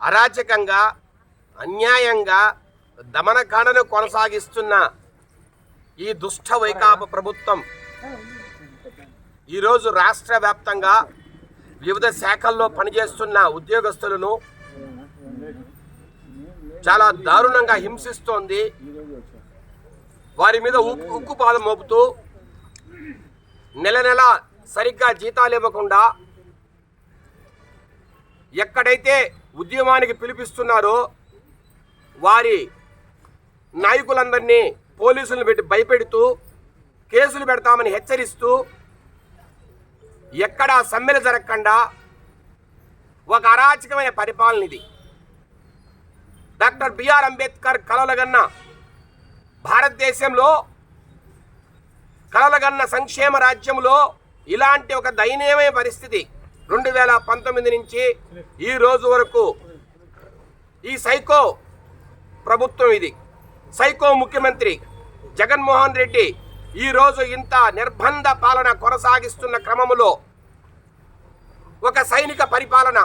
అరాచకంగా అన్యాయంగా దమనకాండను కొనసాగిస్తున్న ఈ దుష్ట వైకాప ప్రభుత్వం ఈరోజు రాష్ట్ర వ్యాప్తంగా వివిధ శాఖల్లో పనిచేస్తున్న ఉద్యోగస్తులను చాలా దారుణంగా హింసిస్తోంది. వారి మీద ఉక్కు ఉక్కుపాదం మోపుతూ నెల నెల సరిగ్గా జీతాలు ఇవ్వకుండా ఎక్కడైతే ఉద్యమానికి పిలిపిస్తున్నారో వారి నాయకులందరినీ పోలీసులను పెట్టి భయపెడుతూ కేసులు పెడతామని హెచ్చరిస్తూ ఎక్కడా సమ్మెలు జరగకుండా ఒక అరాచకమైన పరిపాలన ఇది. డాక్టర్ బిఆర్ అంబేద్కర్ కలలగన్న భారతదేశంలో కలలగన్న సంక్షేమ రాజ్యంలో ఇలాంటి ఒక దయనీయమైన పరిస్థితి రెండు వేల పంతొమ్మిది నుంచి ఈ రోజు వరకు ఈ సైకో ప్రభుత్వం ఇది. సైకో ముఖ్యమంత్రి జగన్మోహన్ రెడ్డి ఈరోజు ఇంత నిర్బంధ పాలన కొనసాగిస్తున్న క్రమములో ఒక సైనిక పరిపాలన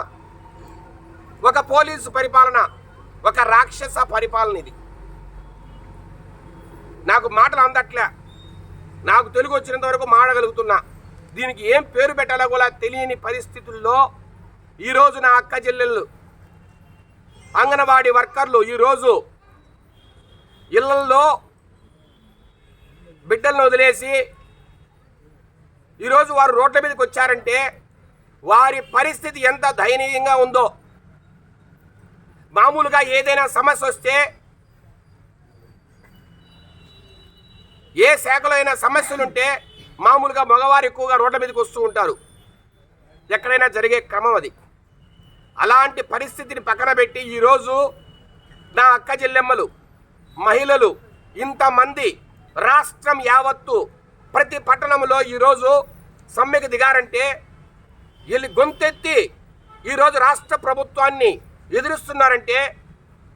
ఒక పోలీసు పరిపాలన ఒక రాక్షస పరిపాలన ఇది. నాకు మాటలు అందట్లే. నాకు తెలుగు వచ్చినంత వరకు మాడగలుగుతున్నా. దీనికి ఏం పేరు పెట్టాలో కూడా తెలియని పరిస్థితుల్లో ఈరోజు నా అక్క చెల్లెళ్ళు అంగన్వాడీ వర్కర్లు ఈరోజు ఇళ్ళల్లో బిడ్డలను వదిలేసి ఈరోజు వారు రోడ్ల మీదకి వచ్చారంటే వారి పరిస్థితి ఎంత దయనీయంగా ఉందో. మామూలుగా ఏదైనా సమస్య వస్తే ఏ శాఖలో అయినా సమస్యలుంటే మామూలుగా మగవారు ఎక్కువగా రోడ్ల మీదకి వస్తూ ఉంటారు. ఎక్కడైనా జరిగే క్రమం అది. అలాంటి పరిస్థితిని పక్కన పెట్టి ఈరోజు నా అక్క చెల్లెమ్మలు మహిళలు ఇంతమంది రాష్ట్రం యావత్తు ప్రతి పట్టణంలో ఈరోజు సమ్మెకు దిగారంటే వీళ్ళు గొంతెత్తి ఈరోజు రాష్ట్ర ప్రభుత్వాన్ని ఎదురుస్తున్నారంటే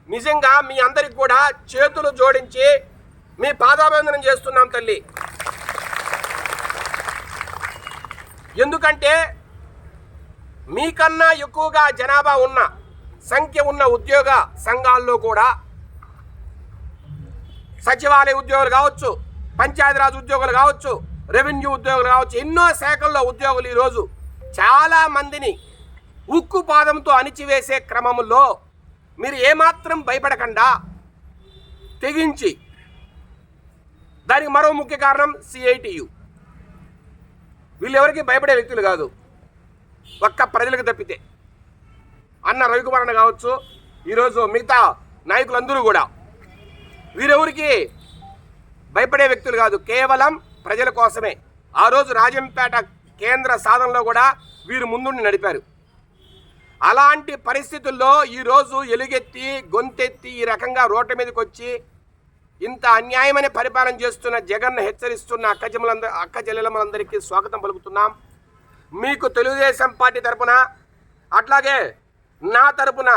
నిజంగా మీ అందరికి కూడా చేతులు జోడించి మీ పాదాభివందనం చేస్తున్నాం తల్లి. ఎందుకంటే మీకన్నా ఎక్కువగా జనాభా ఉన్న సంఖ్య ఉన్న ఉద్యోగ సంఘాల్లో కూడా సచివాలయ ఉద్యోగులు కావచ్చు పంచాయతీరాజ్ ఉద్యోగులు కావచ్చు రెవెన్యూ ఉద్యోగులు కావచ్చు ఎన్నో శాఖల్లో ఉద్యోగులు ఈరోజు చాలా మందిని ఉక్కు పాదంతో అణిచివేసే క్రమంలో మీరు ఏమాత్రం భయపడకుండా తెగించి దానికి మరో ముఖ్య కారణం సిఐటియు వీళ్ళెవరికి భయపడే వ్యక్తులు కాదు. ఒక్క ప్రజలకు తప్పితే. అన్న రవికుమార్ అన్న కావచ్చు ఈరోజు మిగతా నాయకులందరూ కూడా. వీరెవరికి భయపడే వ్యక్తులు కాదు కేవలం ప్రజల కోసమే. ఆ రోజు రాజంపేట కేంద్ర సాధనలో కూడా వీరు ముందుండి నడిపారు. అలాంటి పరిస్థితుల్లో ఈరోజు ఎలుగెత్తి గొంతెత్తి ఈ రకంగా రోడ్ల మీదకి వచ్చి ఇంత అన్యాయమైన పరిపాలన చేస్తున్న జగన్ హెచ్చరిస్తున్న అక్క చెల్లెలందరూ అక్క చెల్లెలమ్మలందరికీ స్వాగతం పలుకుతున్నాం. మీకు తెలుగుదేశం పార్టీ తరపున అట్లాగే నా తరపున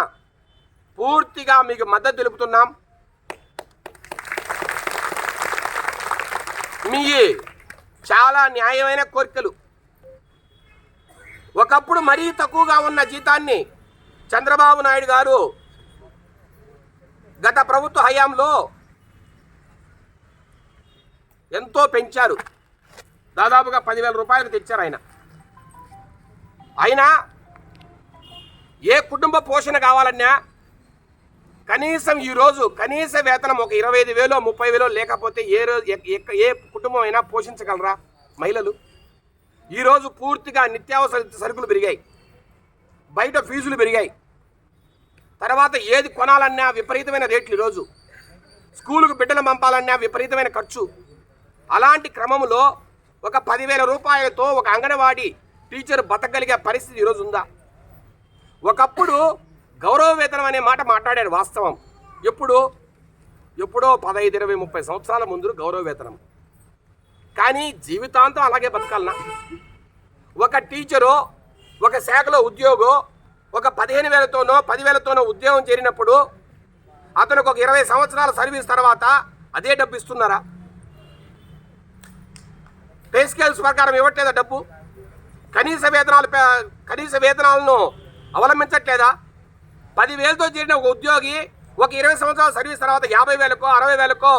పూర్తిగా మీకు మద్దతు తెలుపుతున్నాం. మీ చాలా న్యాయమైన కోరికలు. ఒకప్పుడు మరీ తక్కువగా ఉన్న జీతాన్ని చంద్రబాబు నాయుడు గారు గత ప్రభుత్వ హయాంలో ఎంతో పెంచారు. దాదాపుగా పదివేల రూపాయలు తెచ్చారు ఆయన. అయినా ఏ కుటుంబ పోషణ కావాలన్నా కనీసం ఈరోజు కనీస వేతనం ఒక ఇరవై ఐదు వేలో ముప్పై వేలో లేకపోతే ఏ రోజు ఎక్క- ఏ కుటుంబం అయినా పోషించగలరా మహిళలు? ఈరోజు పూర్తిగా నిత్యావసర సరుకులు పెరిగాయి. బయట ఫీజులు పెరిగాయి. తర్వాత ఏది కొనాలన్నా విపరీతమైన రేట్లు ఈరోజు స్కూలుకు బిడ్డలు పంపాలన్నా విపరీతమైన ఖర్చు. అలాంటి క్రమంలో ఒక పదివేల రూపాయలతో ఒక అంగన్వాడీ టీచర్ బతకగలిగే పరిస్థితి ఈరోజు ఉందా? ఒకప్పుడు గౌరవ వేతనం అనే మాట మాట్లాడాడు వాస్తవం. ఎప్పుడు ఎప్పుడో పదహైదు ఇరవై ముప్పై సంవత్సరాల ముందు గౌరవ వేతనం. కానీ జీవితాంతం అలాగే బతకాలనా? ఒక టీచరు ఒక శాఖలో ఉద్యోగం ఒక పదిహేను వేలతోనో పదివేలతోనో ఉద్యోగం చేరినప్పుడు అతనికి ఒక ఇరవై సంవత్సరాల సర్వీస్ తర్వాత అదే డబ్బు ఇస్తున్నారా? పే స్కేల్స్ ప్రకారం ఇవ్వట్లేదా డబ్బు? కనీస వేతనాలు పే- కనీస వేతనాలను అవలంబించట్లేదా? పదివేలతో చేరిన ఒక ఉద్యోగి ఒక ఇరవై సంవత్సరాల సర్వీస్ తర్వాత యాభై వేలకో అరవై వేలకో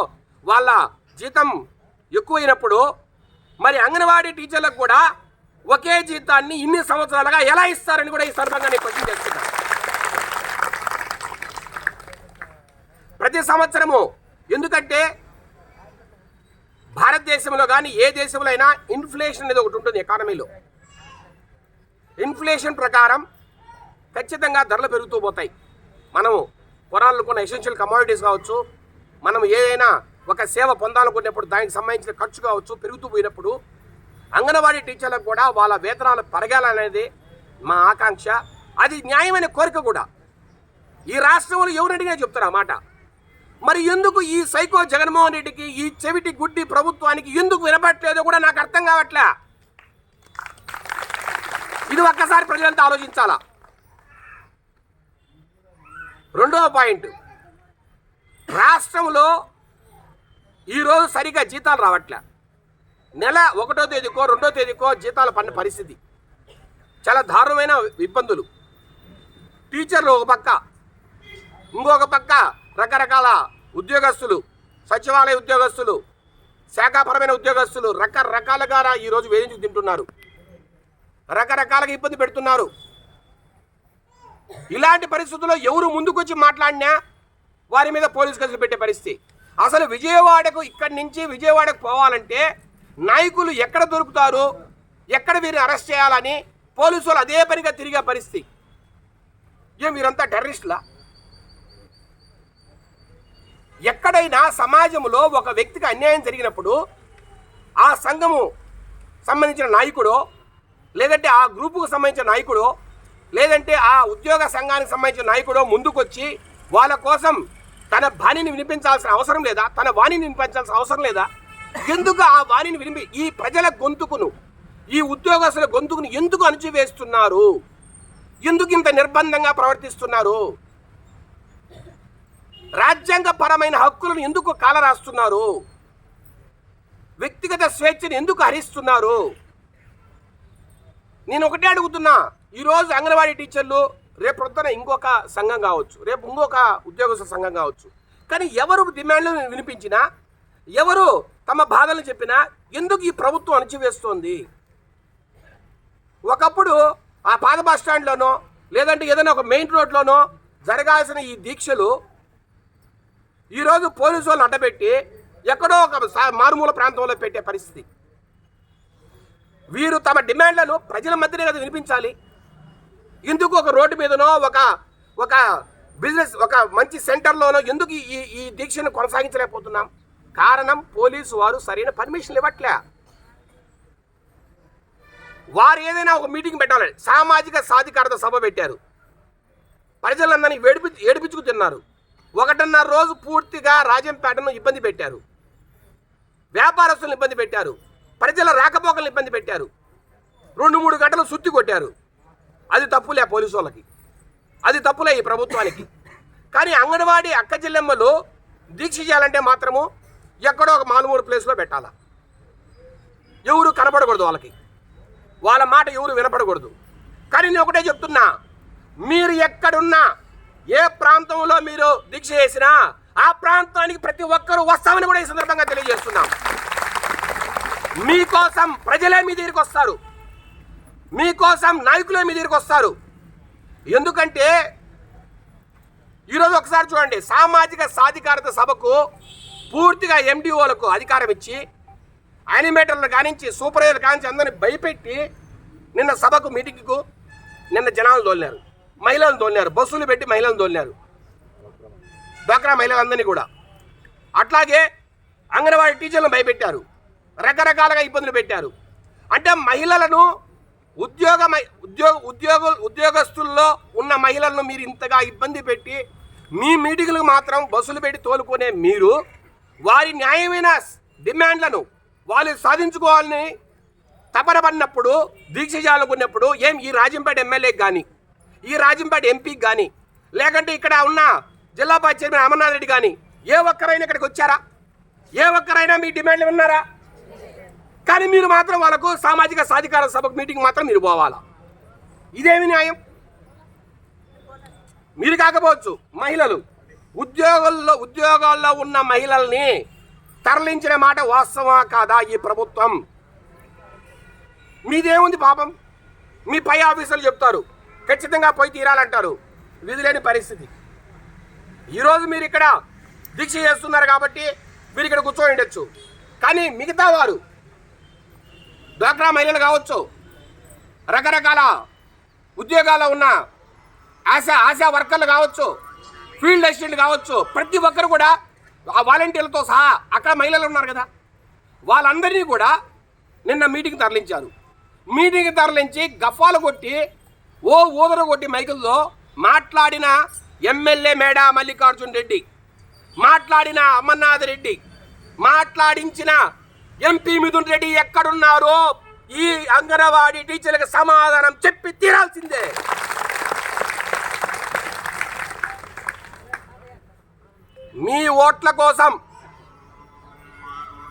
వాళ్ళ జీతం ఎక్కువైనప్పుడు మరి అంగన్వాడీ టీచర్లకు కూడా ఒకే జీతాన్ని ఇన్ని సంవత్సరాలుగా ఎలా ఇస్తారని కూడా ఈ సందర్భంగా నేను క్వశ్చన్ చేస్తున్నాను. ప్రతి సంవత్సరము ఎందుకంటే భారతదేశంలో కానీ ఏ దేశంలో అయినా ఇన్ఫ్లేషన్ అనేది ఒకటి ఉంటుంది ఎకానమీలో. ఇన్ఫ్లేషన్ ప్రకారం ఖచ్చితంగా ధరలు పెరుగుతూ పోతాయి. మనము కొనాలనుకున్న ఎసెన్షియల్ కమాడిటీస్ కావచ్చు మనం ఏదైనా ఒక సేవ పొందాలనుకున్నప్పుడు దానికి సంబంధించిన ఖర్చు కావచ్చు పెరుగుతూ పోయినప్పుడు అంగన్వాడీ టీచర్లకు కూడా వాళ్ళ వేతనాలు పెరగాలనేది మా ఆకాంక్ష. అది న్యాయమైన కోరిక కూడా. ఈ రాష్ట్రంలో ఎవరు అడిగినా చెప్తారు ఆ మాట. మరి ఎందుకు ఈ సైకో జగన్మోహన్ రెడ్డికి ఈ చెవిటి గుడ్డి ప్రభుత్వానికి ఎందుకు వినపట్లేదో కూడా నాకు అర్థం కావట్లే? ఇది ఒక్కసారి ప్రజలంతా ఆలోచించాలా? రెండవ పాయింట్. రాష్ట్రంలో ఈరోజు సరిగా జీతాలు రావట్లే. నెల ఒకటో తేదీకో రెండో తేదీకో జీతాలు పడిన పరిస్థితి. చాలా దారుణమైన ఇబ్బందులు. టీచర్లు ఒక పక్క ఇంకొక పక్క రకరకాల ఉద్యోగస్తులు సచివాలయ ఉద్యోగస్తులు శాఖాపరమైన ఉద్యోగస్తులు రకరకాలుగా ఈరోజు వేధించి తింటున్నారు. రకరకాలుగా ఇబ్బంది పెడుతున్నారు. ఇలాంటి పరిస్థితుల్లో ఎవరు ముందుకొచ్చి మాట్లాడినా వారి మీద పోలీసు కేసులు పెట్టే పరిస్థితి. అసలు విజయవాడకు ఇక్కడి నుంచి విజయవాడకు పోవాలంటే నాయకులు ఎక్కడ దొరుకుతారు ఎక్కడ వీరిని అరెస్ట్ చేయాలని పోలీసులు అదే పనిగా తిరిగే పరిస్థితి. ఏం వీరంతా టెర్రరిస్టులా? ఎక్కడైనా సమాజంలో ఒక వ్యక్తికి అన్యాయం జరిగినప్పుడు ఆ సంఘము సంబంధించిన నాయకుడు లేదంటే ఆ గ్రూపుకు సంబంధించిన నాయకుడు లేదంటే ఆ ఉద్యోగ సంఘానికి సంబంధించిన నాయకుడు ముందుకొచ్చి వాళ్ళ కోసం తన బాణిని వినిపించాల్సిన అవసరం లేదా తన వాణిని వినిపించాల్సిన అవసరం లేదా? ఎందుకు ఆ వాణిని వినిపి ఈ ప్రజల గొంతుకును ఈ ఉద్యోగస్తుల గొంతుకును ఎందుకు అణచివేస్తున్నారు? ఎందుకు ఇంత నిర్బంధంగా ప్రవర్తిస్తున్నారు? రాజ్యాంగపరమైన హక్కులను ఎందుకు కాలరాస్తున్నారు? వ్యక్తిగత స్వేచ్ఛను ఎందుకు హరిస్తున్నారు? నేను ఒకటే అడుగుతున్నా ఈరోజు అంగన్వాడీ టీచర్లు రేపు ప్రొద్దున ఇంకొక సంఘం కావచ్చు రేపు ఇంకొక ఉద్యోగస్తుల సంఘం కావచ్చు. కానీ ఎవరు డిమాండ్లు వినిపించినా ఎవరు తమ బాధలు చెప్పినా ఎందుకు ఈ ప్రభుత్వం అణచివేస్తోంది? ఒకప్పుడు ఆ పాత బస్ స్టాండ్లోనో లేదంటే ఏదైనా ఒక మెయిన్ రోడ్లోనో జరగాల్సిన ఈ దీక్షలు ఈరోజు పోలీసు వాళ్ళు అడ్డబెట్టి ఎక్కడో ఒక సా- మారుమూల ప్రాంతంలో పెట్టే పరిస్థితి. వీరు తమ డిమాండ్లను ప్రజల మధ్యనే కదా వినిపించాలి. ఎందుకు ఒక రోడ్డు మీదనో ఒక ఒక బిజినెస్ ఒక మంచి సెంటర్లోనో ఎందుకు ఈ ఈ దీక్షను కొనసాగించలేకపోతున్నాం? కారణం పోలీసు వారు సరైన పర్మిషన్లు ఇవ్వట్లే. వారు ఏదైనా ఒక మీటింగ్ పెట్టాలి సామాజిక సాధికారత సభ పెట్టారు. ప్రజలందరినీ ఏడిపి ఏడిపించుకు తిన్నారు. ఒకటిన్నర రోజు పూర్తిగా రాజంపేటను ఇబ్బంది పెట్టారు. వ్యాపారస్తులను ఇబ్బంది పెట్టారు. ప్రజల రాకపోకలను ఇబ్బంది పెట్టారు. రెండు మూడు గంటలు సుత్తి కొట్టారు. అది తప్పులే పోలీసు వాళ్ళకి అది తప్పులే ఈ ప్రభుత్వానికి. కానీ అంగన్వాడీ అక్క చెల్లెమ్మలు దీక్ష చేయాలంటే మాత్రము ఎక్కడో ఒక మామూలు ప్లేస్లో పెట్టాలా? ఎవరు కనపడకూడదు వాళ్ళకి. వాళ్ళ మాట ఎవరు వినపడకూడదు. కానీ నేను ఒకటే చెప్తున్నా. మీరు ఎక్కడున్నా ఏ ప్రాంతంలో మీరు దీక్ష చేసినా ఆ ప్రాంతానికి ప్రతి ఒక్కరూ వస్తామని కూడా ఈ సందర్భంగా తెలియజేస్తున్నాం. మీకోసం ప్రజలే మీ దగ్గరికి వస్తారు. మీకోసం నాయకులే మీ దగ్గరికి వస్తారు. ఎందుకంటే ఈరోజు ఒకసారి చూడండి సామాజిక సాధికారత సభకు పూర్తిగా ఎండిఓలకు అధికారం ఇచ్చి యానిమేటర్లు కానించి సూపర్వైజర్లు కానించి అందరిని భయపెట్టి నిన్న సభకు మీటింగ్కు నిన్న జనాలు తోలినారు. మహిళలను తోలినారు. బస్సులు పెట్టి మహిళలను తోలినారు. డ్వాక్రా మహిళలందరినీ కూడా. అట్లాగే అంగన్వాడీ టీచర్లను భయపెట్టారు. రకరకాలుగా ఇబ్బందులు పెట్టారు. అంటే మహిళలను ఉద్యోగ ఉద్యోగ ఉద్యోగ ఉద్యోగస్తుల్లో ఉన్న మహిళలను మీరు ఇంతగా ఇబ్బంది పెట్టి మీ మీటింగ్లకు మాత్రం బస్సులు పెట్టి తోలుకునే మీరు వారి న్యాయమైన డిమాండ్లను వాళ్ళు సాధించుకోవాలని తపన పడినప్పుడు దీక్ష చేయాలనుకున్నప్పుడు ఏం ఈ రాజంపేట ఎమ్మెల్యేకి కానీ ఈ రాజంపేట ఎంపీకి కానీ లేకంటే ఇక్కడ ఉన్న జిల్లా పంచాయతీ చైర్మన్ అమర్నాథ్ రెడ్డి కానీ ఏ ఒక్కరైనా ఇక్కడికి వచ్చారా? ఏ ఒక్కరైనా మీ డిమాండ్లు విన్నారా? కానీ మీరు మాత్రం వాళ్ళకు సామాజిక సాధికార సభకు మీటింగ్ మాత్రం మీరు పోవాలా? ఇదేమి న్యాయం? మీరు కాకపోవచ్చు మహిళలు ఉద్యోగుల్లో ఉద్యోగాల్లో ఉన్న మహిళల్ని తరలించిన మాట వాస్తవా కాదా ఈ ప్రభుత్వం? మీదేముంది పాపం? మీ పై ఆఫీసర్లు చెప్తారు ఖచ్చితంగా పోయి తీరాలంటారు. విధులేని పరిస్థితి. ఈరోజు మీరు ఇక్కడ దీక్ష చేస్తున్నారు కాబట్టి మీరు ఇక్కడ కూర్చొని ఉండొచ్చు. కానీ మిగతా వారు డ్వాక్రా మహిళలు కావచ్చు రకరకాల ఉద్యోగాల్లో ఉన్న ఆశా ఆశా వర్కర్లు కావచ్చు ఫీల్డ్ అసిస్టెంట్ కావచ్చు ప్రతి ఒక్కరు కూడా ఆ వాలంటీర్లతో సహా అక్కడ మహిళలు ఉన్నారు కదా. వాళ్ళందరినీ కూడా నిన్న మీటింగ్ తరలించారు. మీటింగ్ తరలించి గఫాలు కొట్టి ఓ ఊదరగొట్టి మైకుల్లో మాట్లాడిన ఎమ్మెల్యే మేడా మల్లికార్జున్ రెడ్డి మాట్లాడిన అమర్నాథ్ రెడ్డి మాట్లాడించిన ఎంపీ మిథున్ రెడ్డి ఎక్కడున్నారో ఈ అంగన్వాడీ టీచర్లకు సమాధానం చెప్పి తీరాల్సిందే. మీ ఓట్ల కోసం